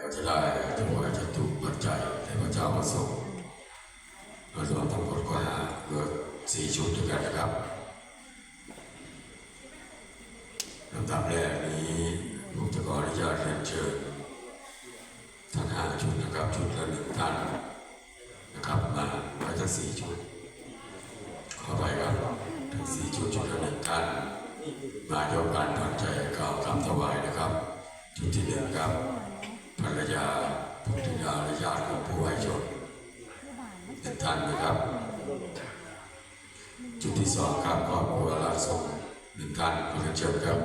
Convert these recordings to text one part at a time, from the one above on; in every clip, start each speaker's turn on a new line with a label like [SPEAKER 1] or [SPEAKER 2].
[SPEAKER 1] ก็จะได้ถวายจตุปัจจัยให้พระเจ้าประสงค์เรารวมทั้งหมดก็หาเกือบสี่ชุดด้วยกันนะครับลำดับแรกนี้ผมจะขออนุญาตเรียนเชิญทั้งห้าชุดนะครับชุดละหนึ่งท่านนะครับมาไว้ทั้งสี่ชุดขอไปครับทั้งสี่ชุดชุดละหนึ่งท่านมายกการปัจจัยกล่าวคำถวายนะครับ ชุดที่หนึ่งครับ รรยาพุทธิยาและญาติของผู้ให้ชนเป็นท่านนะครับ จุดที่สองครับครอบครัวลาสงหนึ่งท่านขอเรียนเชิญครับ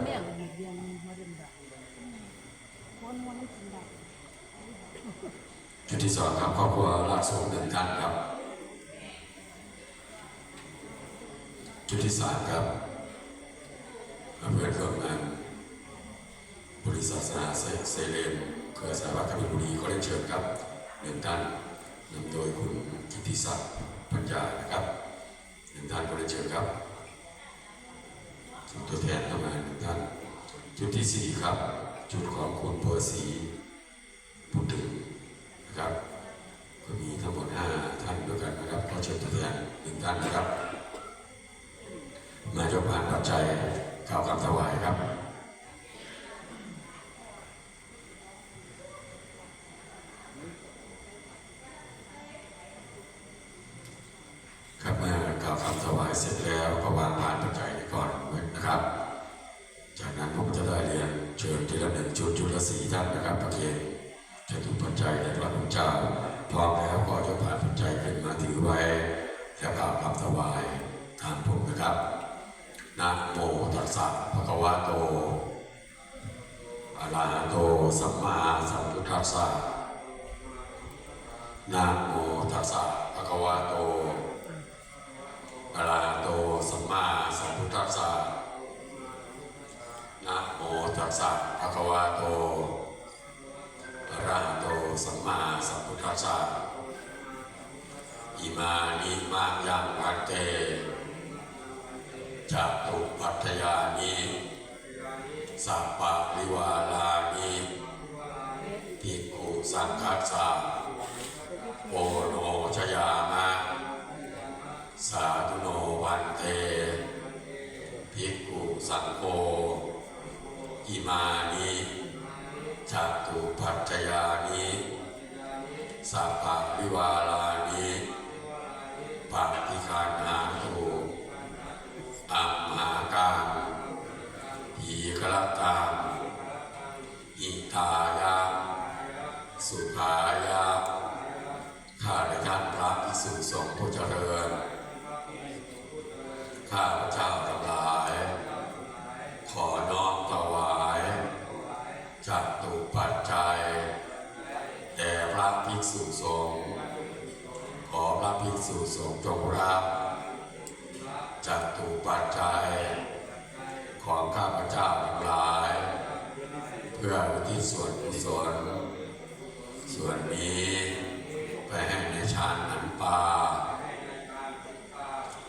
[SPEAKER 1] จุดที่สองครับครอบครัวลาสงหนึ่งท่านครับ จุดที่สามครับเพื่อนร่วมงานบริษัทสนาเซเลน เครือสายวัดกบินบุรีขอเรียนเชิญครับหนึ่งท่านนำโดยคุณกิติศักดิ์ปัญญานะครับหนึ่งท่านขอเรียนเชิญครับจุดตัวแทนเข้ามาหนึ่งท่านจุดที่สี่ครับ จุดของคุณโพสีพูดถึงนะครับก็มีทั้งหมดห้าท่านด้วยกันนะครับขอเชิญตัวแทนหนึ่งท่านนะครับมายกผ่านปัจจัยกล่าวคำถวาย นะครับนะโมตัสสะภะคะวะโตอะระหะโตสัมมาสัมพุทธัสสะนะโมตัสสะภะคะวะโตอะระหะโตสัมมาสัมพุทธัสสะนะโมตัสสะภะคะวะโตอะระหะโตสัมมาสัมพุทธัสสะอิมานิมายังพันเต จักตุปัฏยานิสัพปะริวาลานิภิกขุสังคัสสะโอโนชยามะ สาธุโนวันเตภิกขุสังโฆอิมานิจัตุปัจจยานิสัพพะวิวาลานิปัปปิคานา จัตุปัจจัยแด่พระภิกษุสงฆ์ขอพระภิกษุสงฆ์จงรับจัตุปัจจัย ของข้าพเจ้าทั้งหลาย เพื่อที่ส่วนกุศลส่วนนี้ไปให้ในชานนันปา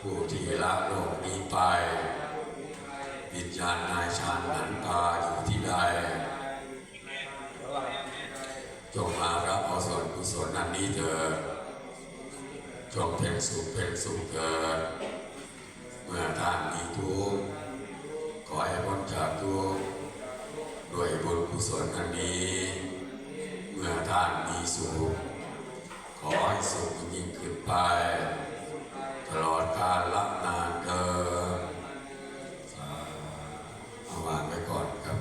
[SPEAKER 1] ผู้ที่ละโลกนี้ไปวิญญาณนายชาญนันตา จงเป็นสุขเป็นสุขเถิดเมื่อท่านมีทุกข์ขอให้พ้นจากทุกข์ด้วยบุญกุศลอันนี้เมื่อท่านมีสุข ขอให้สุขยิ่งขึ้นไป ตลอดกาลละนานเกินเอาวางไว้ก่อนครับ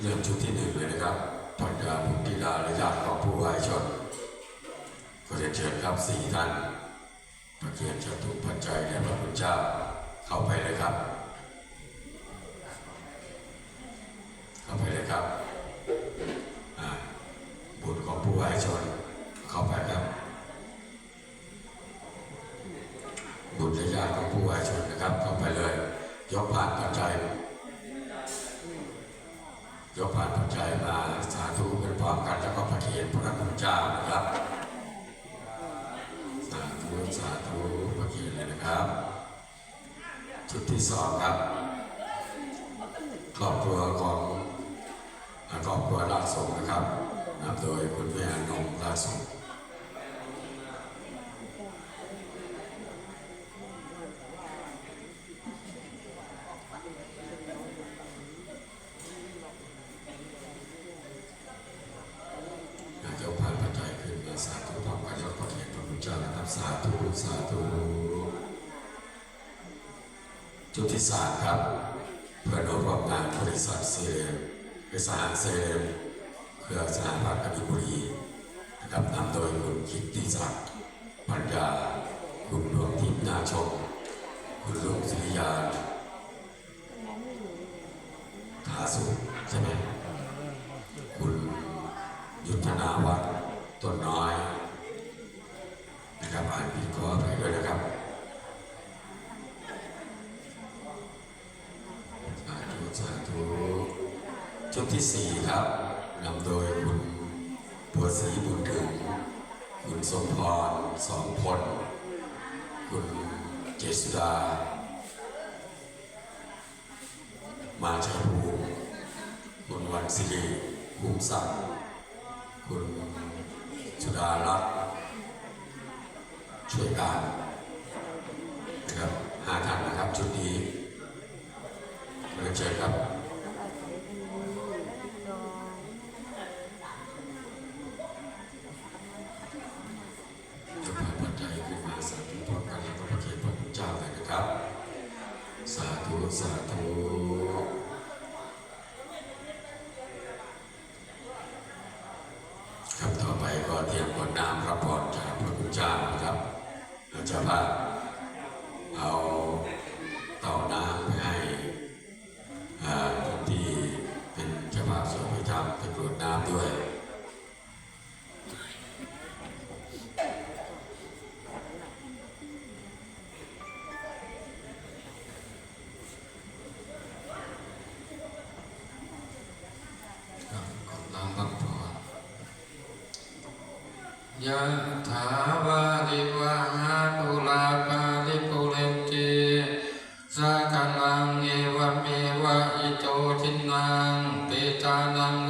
[SPEAKER 1] เริ่มชุดที่หนึ่งเลยนะครับ ปัญญาพุทธิดาและญาติของผู้วายชนขอเรียนเชิญครับสี่ท่านประเกียรติจตุปัจจัยแด่พระพุทธเจ้าเข้าไปเลยครับ เข้าไปเลยครับบุตรของผู้วายชนเข้าไปครับบุตรและญาติของผู้วายชนนะครับ เข้าไปเลย ยกผ่านปัจจัย ยกผ่านปัจจัยมาสาธุเป็นพร้อมกันแล้วก็พระเกียรติพระคุณเจ้านะครับ สาธุสาธุพระเกียรตินะครับ ชุดที่สองครับครอบครัวของครอบครัวราชสงนะครับนำโดยคุณแม่นงราชสงฆ์ สาธุสาธุจุดที่สามครับ เพื่อน้อมงานบริษัทเซมบริษัทเซเลมเครือสหพัฒน์กบิบุรีนะครับนำโดยคุณคิดติศักดิ์ปัญญา คุณดวงทิพย์นาชม คุณลุงสิริยาทาสุใช่ไหมคุณยุทธนาวัฒน์ต้นน้อย ศรีบุญถึงคุณสมพรสองพล คุณเจษดา มาชาภูคุณวันศิริภูมิศักดิ์คุณชุดารัตน์ช่วยการนะครับหาท่านนะครับชุดนี้เรียนเชิครับ เทียมกดน้ำรับพรจากพระคุณเจ้านะครับเราจะพา ยะ
[SPEAKER 2] ถาวาริวะหาปุราปาริปุเรนติสะกังเอวเมวะอิโตทินังเปตานัง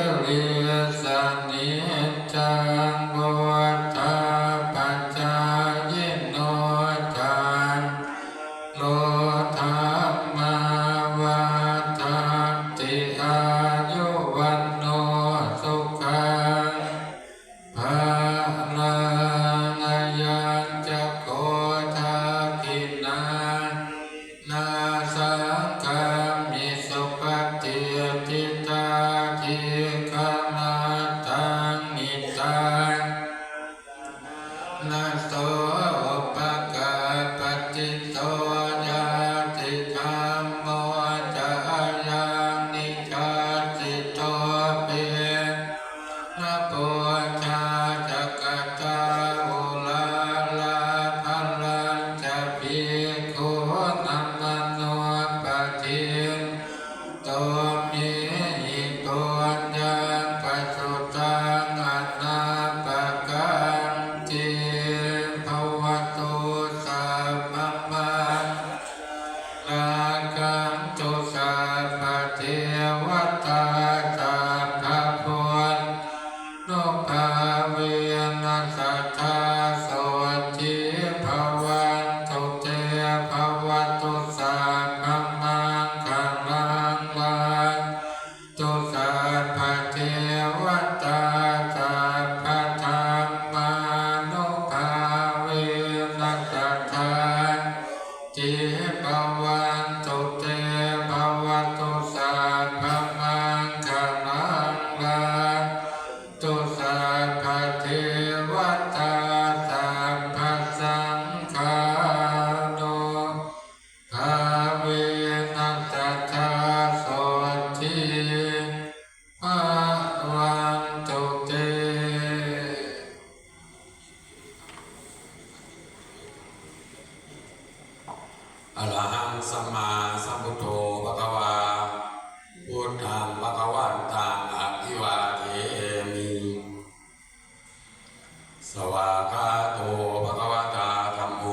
[SPEAKER 2] อรหังสัมมาสัมพุทโธภะคะวาพุทธังภะคะวันตังอะภิวาเทมิ สวาคา
[SPEAKER 1] โตภะคะวตาธัมโม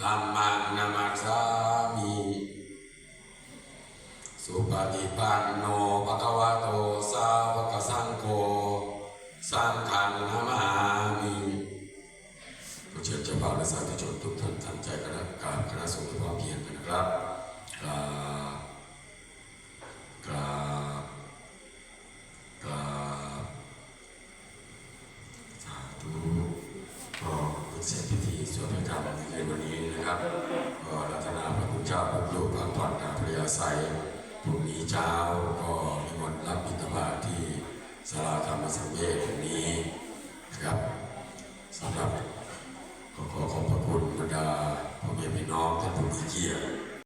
[SPEAKER 1] ธรรมังนามัสสามิ สุปฏิปันโนภะคะวะโตสาวกสังโฆ สังฆังนามาบ่าวและสาธุชนทุกท่านตั้งใจกันนะกราบคณะสงฆ์พร้อมเพียงกันนะครับกราบกราบกราบสาธุก็เป็นเสร็จพิธีสวดพระกรรมในวันนี้นะครับก็รัตนาพระคุณเจ้าพระครูพักผ่อนาพระยาไสยพรุ่งนี้เช้าก็นิมนต์รับบิณฑบาตที่ศาลาธรรมสังเวชตรงนี้นะครับสำหรับ ขอขอบพระคุณบรรดาพ่อแม่พี่น้องท่านผู้มีเกียรติ